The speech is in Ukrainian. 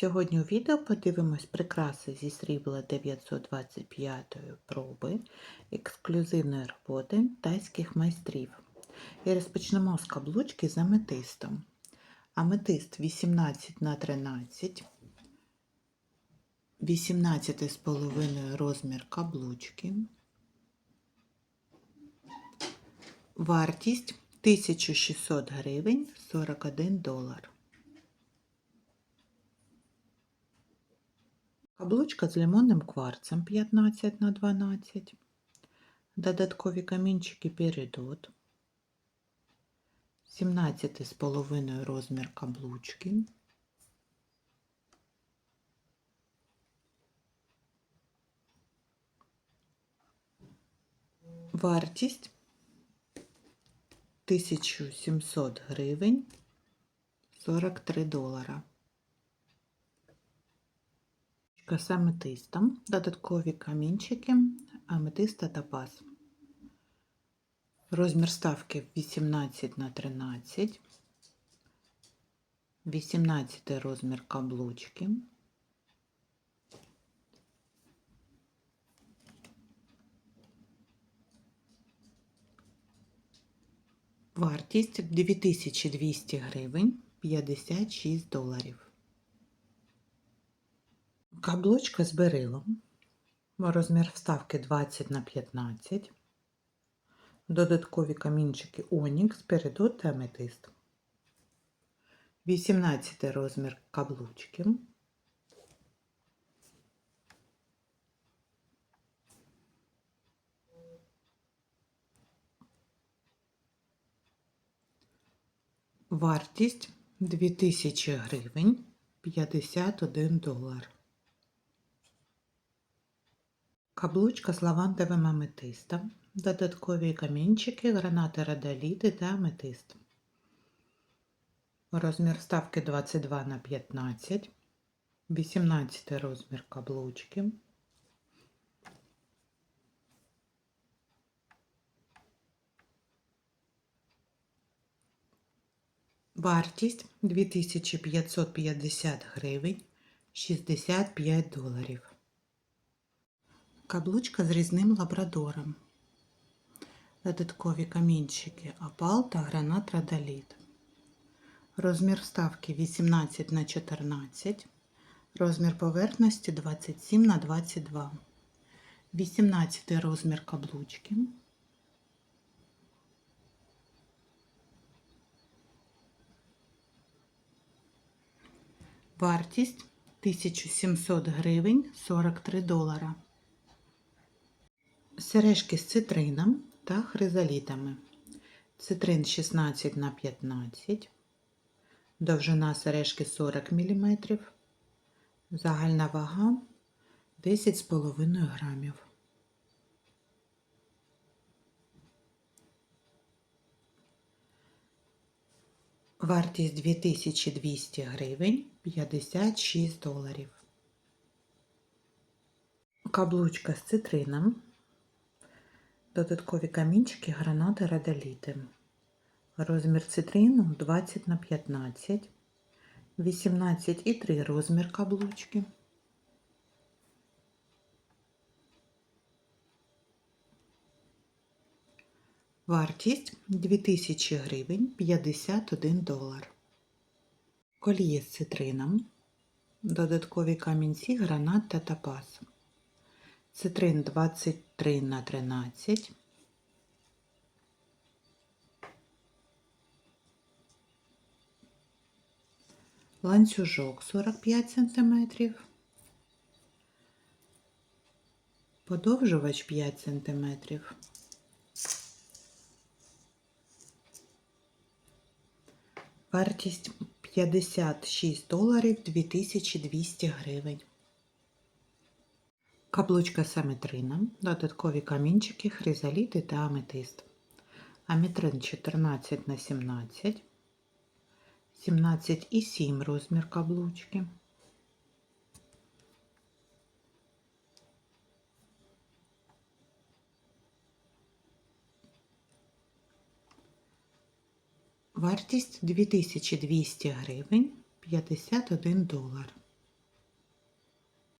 Сьогодні у відео подивимось прикраси зі срібла 925 проби ексклюзивної роботи тайських майстрів. І розпочнемо з каблучки з аметистом. Аметист 18 на 13, 18,5 розмір каблучки. Вартість 1600 гривень 41 долар. Каблучка з лимонним кварцем 15 на 12. Додаткові камінчики передот. 17,5 розмір каблучки. Вартість 1700 гривень 43 долара. З аметистом, додаткові камінчики, аметиста та паз. Розмір ставки 18 на 13, 18 розмір каблучки. Вартість 2200 гривень 56 доларів. Каблучка з берилом. Розмір вставки 20 на 15. Додаткові камінчики Онікс, передот та аметист. 18 розмір каблучки. Вартість 2000 гривень 51 долар. Каблучка з лавандовим аметистом, додаткові камінчики, гранати радоліти та аметист. Розмір ставки 22 на 15, 18 розмір каблучки. Вартість 2550 гривень 65 доларів. Каблучка з різним лабрадором. Додаткові камінчики опал та гранат радоліт. Розмір вставки 18 на 14. Розмір поверхності 27 на 22. 18 розмір каблучки. Вартість 1700 гривень 43 долара сережки з цитрином та хризалітами. Цитрин 16 на 15, довжина сережки 40 мм, загальна вага 10,5 грамів. Вартість 2200 гривень 56 доларів. Каблучка з цитрином Додаткові камінчики, гранати, радоліти. Розмір цитрину 20 на 15, 18,3 розмір каблучки. Вартість 2000 гривень 51 долар. Коліє з цитрином. Додаткові камінці, гранат та топаз. Цитрин 23 на 13. Ланцюжок 45 см. Подовжувач 5 см. Вартість 56 доларів 2200 гривень. Каблучка з аметрином, додаткові камінчики, хризаліти та аметист. Аметрин 14 на 17, 17,7 розмір каблучки. Вартість 2200 гривень 51 долар.